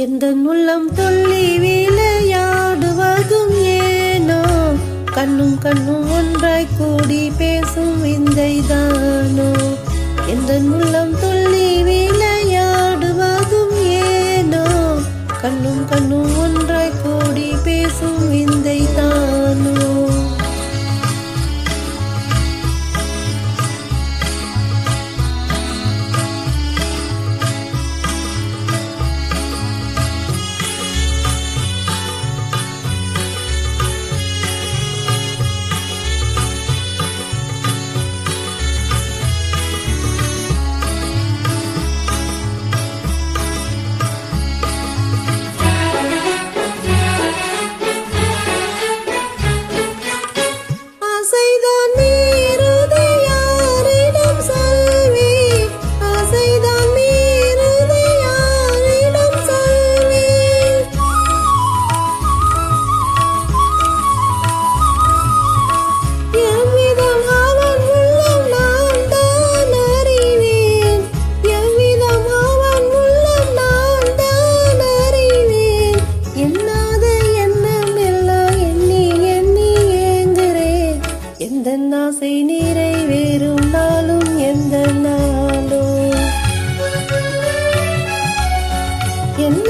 எந்த உள்ளம் துள்ளி விளையாடுவதும் ஏனோ? கண்ணும் கண்ணும் ஒன்றாய் கூடி பேசும் விந்தைதானோ? எந்த உள்ளம் துள்ளி என்ன